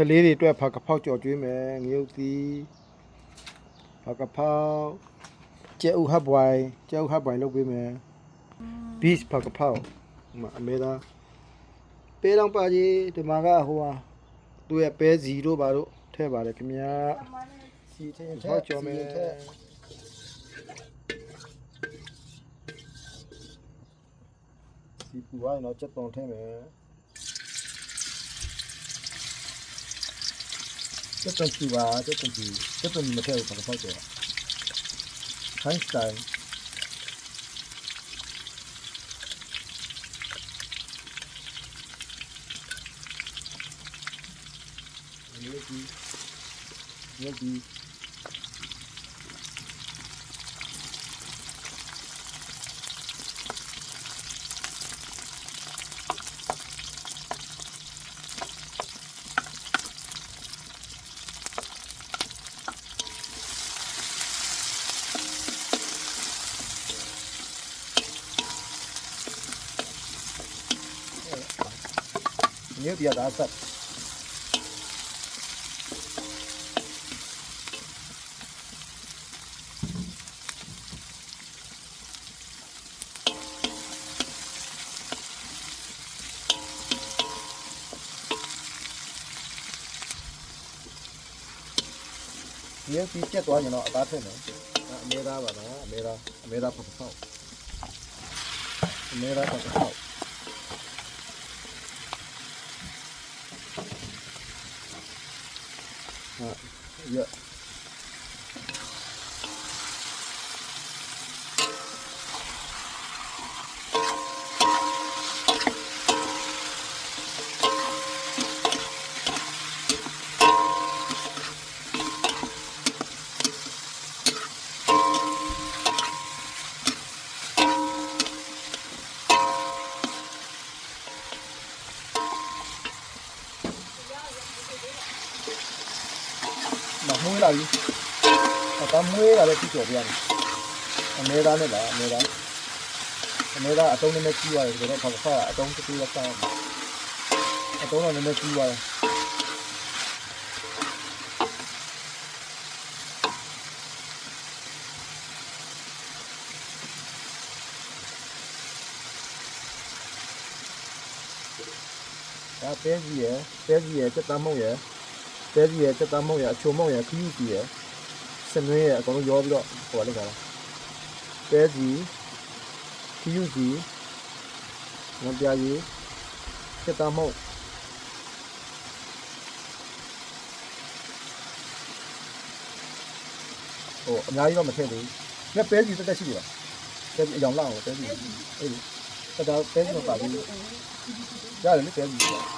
ကလေးတွေအတွက်ဖာကဖောက်ကြော်ကျွေးမယ်ငရုတ်သီးဖာကဖောက်ကျဲဥဟပ်ပွိုင်ကျဲဥဟပ်ပွိုင်လုပ်ပေးမယ်ဘီစ်ဖာကဖောက်ဟိုမှာအမေသားပဲတောင်ပါကြီးဒီမှာကဟိုဟာသူ့ရဲ့ပဲစီတို့ပါတို့ထဲပါတယ်ခင်ဗျာစီထင်းဖောက်ကြော်မယ်စီပူဝိုင်းတော့ချက်တုံထဲမယ် ちょっと木は、ちょっと木、ちょっとにも手をいて。い、you. घेऊत या हातात ये पीछे तो आज ना बात है ना मेरा बना मेरा मेरा पकड़ाओ मेरा पकड़ाओ Ah မေသားပါနော်အမေသားအမေသားဖတ်ဖောက်အမေသားဖတ်ဖောက်ဟာရမမွေးလာပြီအတမွေးလာတဲ့ကြည့်ကြော်ပြရတယ်အမေသားနဲ့လားအမေသားအမေသားအတုံးနဲ့ကြီးရတယ်ဆိုတော့ဖတ်ဖောက်အတုံးတစ်ခုလောက်စောင်းအတုံးတော့နည်းနည်းကြီးရတယ်ဒါပဲကြီးရယ်ပဲကြီးရယ်စက်တမ်းမုံရယ် တဲကြီးရဲ့တက်တမောက်ရဲ့အချုံမောက်ရဲ့ခီးယူကြီးရဲ့စနွေးရဲ့အကုန်လုံးရောပြီးတော့ဟိုလိုက်တာတဲကြီးခီးယူကြီးငပြာကြီးတက်တမောက်ဟိုအများကြီးတော့မထည့်သေးဘူး။ငါပဲကြီးတက်တက်ရှိပြီလား။ပဲကြီးအယောင်လောက်ပဲကြီးအေးတက်တာပဲကြီးမပါဘူး။ရတယ်လေပဲကြီး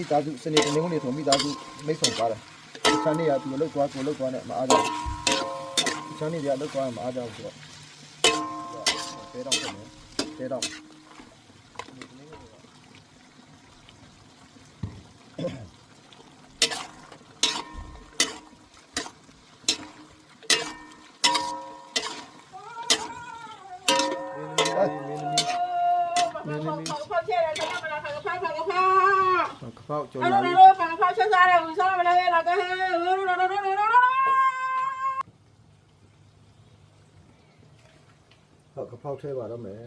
မိသားစုစနေတနင်္ဂနွေဆိုမိသားစုမိတ်ဆုံပါတယ်။ချမ်းနေရသူလောက်သွားကိုလောက်သွားနဲ့မအားကြဘူး။ချမ်းနေရလောက်သွားမအားကြဘူးဆိုတော့တဲတော့တယ်တဲတော့မင်းမင်းမင်းမင်း ဖောက်ဖောက်ချဲတယ်ကျွန်တော်မလာဖောက်ဖောက်ဖောက်ဖောက် က ဖောက်ကြော်အဲ့လာလိုပြီလိုဖောက်ဖောက်ချက်စားတယ်ဦးစားမလဲလာကဟဲဝရရရရရဟောကဖောက်ထဲပါတော့မယ်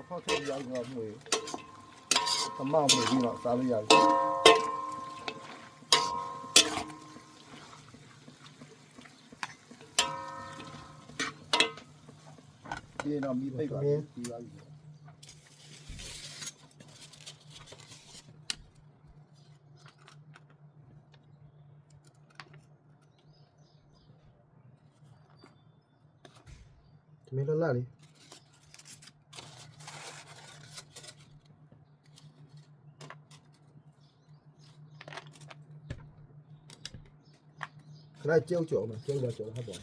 ကဖောက်ထဲရောက်တော့မွေကမောင်မွေပြီးတော့စားလို့ရတယ် ဒီတော့မိပိတ်ပါပြီပြီးပါပြီဒီမင်း nó chiêu chỗ mà chiêu vào chỗ hết rồi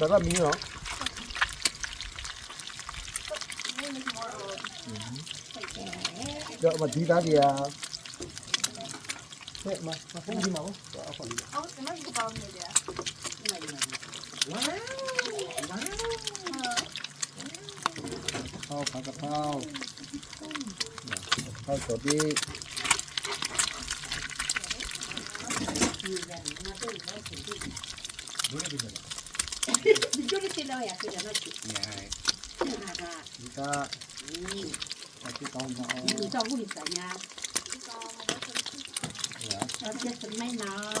đó là mí đó. Dạ, mà tí ra thì à, Thế mà, mà mà không? Dạ, không, nó ว้าวว้ข้าวผัดกะเพราข้าวสดดีนี่ก็ที่ต้องมาเอานี่ต้องหุ่นใส่ยาเราจะไม่หนาว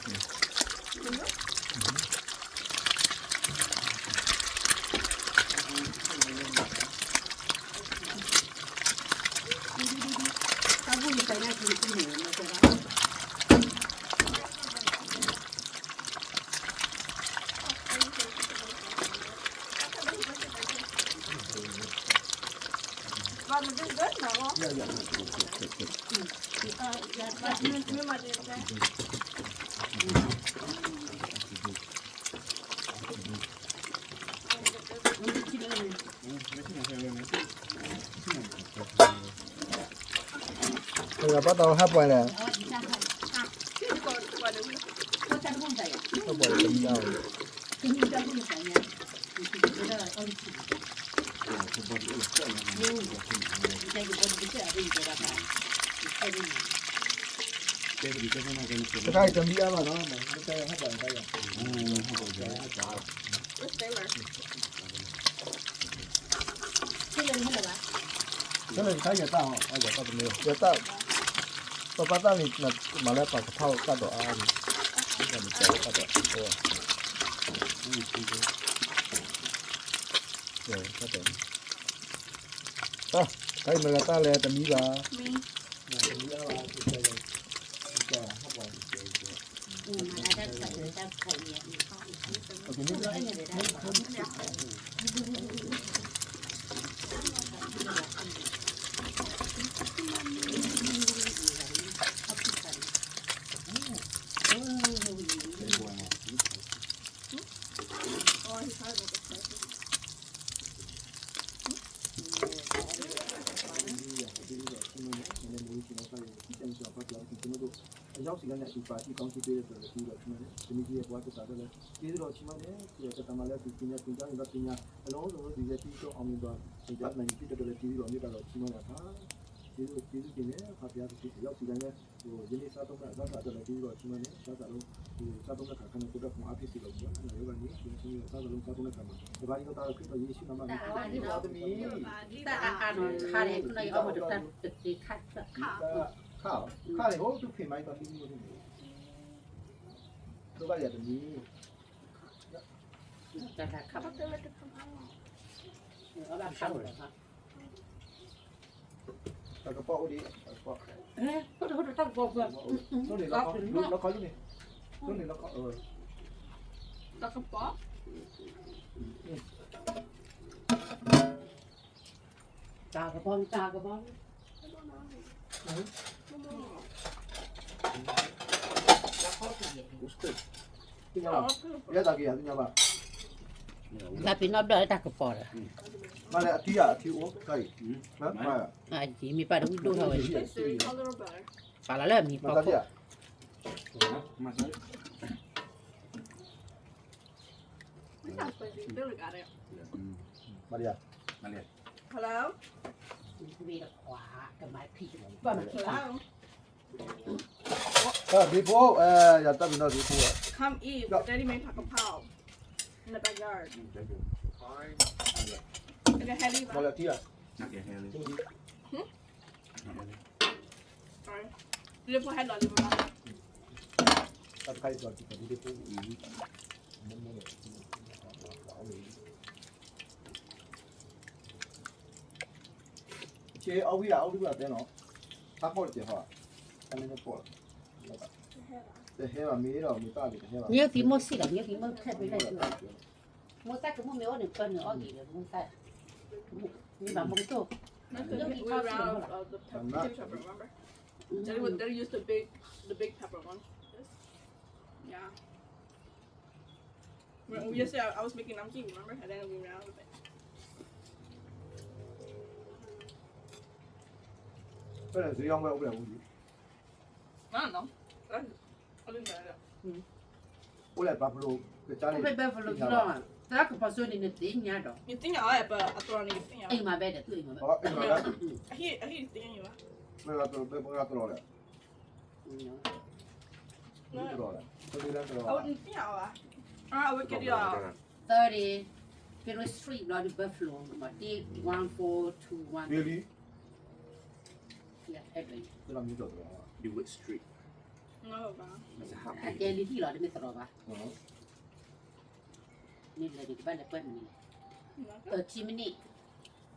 Bitirmiyorum mesela. Var mı? Biz dört mü o? Gel gel. Gel. Gel. Gel. Gel. Gel. Gel. Gel. 把刀喝过来。再加一点生姜嘛，喏。真的，你看有蛋哦，那有蛋都没有，有蛋。 တန်ဘူးဆိုင်ညာ ဟပ်ပွင့်တယ်ဒီအောင် ဒီนี่တော့ဘူးဆိုင်ညာဒီကတော့အော်ဒီဒီကဘောဒီကျအရင်ကတော့အဲ့ဒီ တခါတမီးအားပါနော်မတကယ်ဟပ်ပွင့်တယ်ရ စတေလာ ဒီလိုမျိုးလား ဒါလည်းခိုင်းရတော့အဲ့ဒါပတ်တယ်ရတော့ပပတာနေမလဲပါဖောက်ကတော့အားဒီဒါမှကျော်ကတော့ဟောဟုတ်တယ်ဟုတ်တယ်ဟာခိုင်းမလာတာလေတမီးပါ မင်း တမီးအားပါဒီကျတယ်ဒီကျဟပ်ပွင့်တယ် อืมมาได้ได้ได้ของเนี่ย โอเคนี่ တော့အဲ့ဒါได้ ရှိပါတီကောင်းချီးပေးတယ်ဆိုတော့ပြီးတော့ဒီနေ့ဒီနေ့ရဲ့ဘဝတက်တာလည်းကျေးဇူးတော်ချီးမွမ်းတယ်ဒီတော့တမလည်းဒီပညာပညာရပညာအလုံးစုံဒီရဲ့ပြီးတော့အောင်မြင်သွားဒီကနေ့ဒီတော့လည်းပြီးတော့မြတ်တော်ချီးမွမ်းတာပါကျေးဇူးကျေးဇူးတင်တယ်ခါပြားသူရောက်ဒီတိုင်းလည်းဟိုဒီနေ့စားတော့ကအစားစားတော့ပြီးတော့ချီးမွမ်းတယ်စားစားလို့ဒီစားတော့ကခဏကိုတော့အဖြစ်စီလို့ပြောတယ်ရောကနေဒီနေ့စားတော့စားတော့ကမှာဒီဘာကြီးတော့တော့ခရစ်တော်ယေရှုနာမနဲ့ဒီတော့သမီးတာအာနောခါရဲခုနကအောက်မှာတက်တက်ခါခါခါလေဟိုသူဖိမိုက်တော့ဒီလိုနေ ก็อย่าแบบนี้จะจะขับเอาแบบขับเรอคะแต่กระเป๋าดีกระป๋อเฮ้ยเขาเขาตั้งกองแบบนู่นนี่แล้วเขาขอยู่นี่นู่นนี่แล้วเขาเออแล้วกระป๋าตากระป๋องตากระป๋องไหน Успеть. Ờ, tinggal bị tak ya tinggal bang tapi nó đợi ta cái bò rồi mà lại thì à? Thì uống cái mà mà à chỉ mi phải đúng đúng thôi. Phải à? là làm mi bò mà sao Maria. Maria. Hello. Hello. Ah, before, eh, ya tabi na before. Come eat. Daddy made pak pao in the backyard. Fine. Okay, Harry. Mala tia. Okay, Harry. Hmm? Sorry. Lipo head lo lipo. Tat kai jot ti di lipo. Che, au vi au vi la te no. Ta por che ha. Ta ne por. 해봐 밀어 밀밥이다 해봐 nhiều thì mua xí là nhiều thì mua thật với lại mua sai cũng mua mấy ổn cân nữa gì là mua sai nhưng mà mong tổ That's the way around of the pepper, I'm not- chili pepper, remember? They would they used the big the big pepper one. This. Yeah. Re- Yesterday I, I was making namchi, remember? And then we ran out of it. 그래 수영 배우려고 I don't know. Ule Buffalo, que tal? Ule Buffalo, no. Tra que passou de netin, né, dó. Netin, ó, é para a tua netin. Ei, uma bela, tu, uma bela. Ó, uma bela. Aqui, aqui tem aí, ó. Vai lá, tu, vai lá, tu, olha. Não. Olha. Oh, netin, ó. Ah, eu queria, ó. 30. Pelo street, lá de Buffalo, uma D, 1421. Really? Yeah, headline. Do it street. Masarap. At yan, hindi lo, dami tropa. Oo. Nila, di ba, napon nila. To chimney.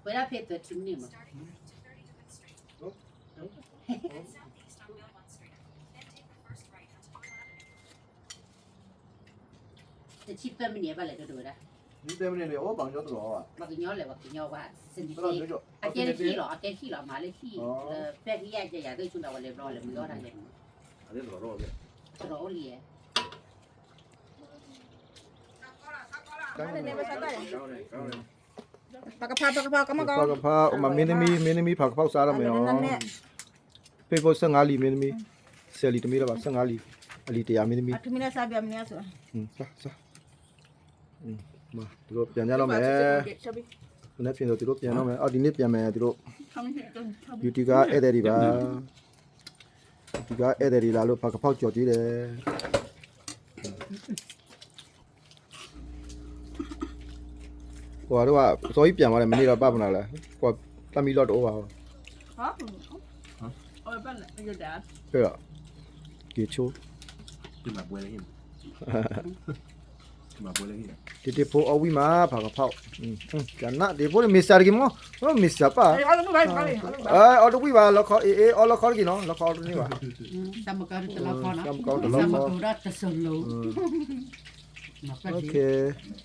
Wala pa to chimney mo. Te chipa mi nieva le dodora. Ni te mi le o bang yo to wa. Ba ki nyo le ba ki nyo wa. Sin di. A ke ki lo, a ke ki lo ma le ki. Pe ki ya ya ya de chu na wa le bro le mi lo ra le. Thi lo mà lấy thi phải cái gì vậy tôi chúng ta vào lấy lo lấy mới đó là lấy I didn't know all of it. rồi liền တိုင်းနေပဲဆက်တယ် Go there, go there. Pakapa, pakapa, come on, ဖာကဖာဥမမင်းသမီးမင်းသမီးဖာကဖောက်စားရမယ်နော်ဖေဖို့15လီမင်းသမီးဆယ်လီတမီးတော့ပါ15လီအလီ100မင်းသမီး Atumina sabi amnia so. ဟင်းစားစားဟင်းမသူတို့ပြန်ကြတော့မယ် Chubby. ခုနပြင်တော့သူတို့ပြန်တော့မယ်အော်ဒီနေ့ပြန်မယ်သူတို့ Come here. Chubby. beauty ကဧည့်သည်တွေပါ ဒီကဧည့်သည်တွေလာလို့ဖာကဖောက်ကြော်ကြည့်တယ်ဟိုကတော့အစောကြီးပြန်သွားတယ်မနေ့တော့ပပနာလားဟိုတမီလော့တော့ပါ Huh? Oh, but your dad. ပြတော့ဒီချိုး To my boy him. To my boy him. ဒီဒီဖိုအဝီမှာဖာကဖောက်ဟင်းကျန်နာဒီဖိုမစ္စတာကီမောဟောမစ္စတာပါ Hey, all the way, all the way. အဲအော်တိုဝီပါလောက်ခေါ်အေးအေးအော်လောက်ခေါ်ကီနော်လောက်ခေါ်နေပါ sama kau tu lah kau nak Sama kau tu sama lah kau. kau dah terselalu nak โอ pergi เค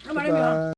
Come on, let me know.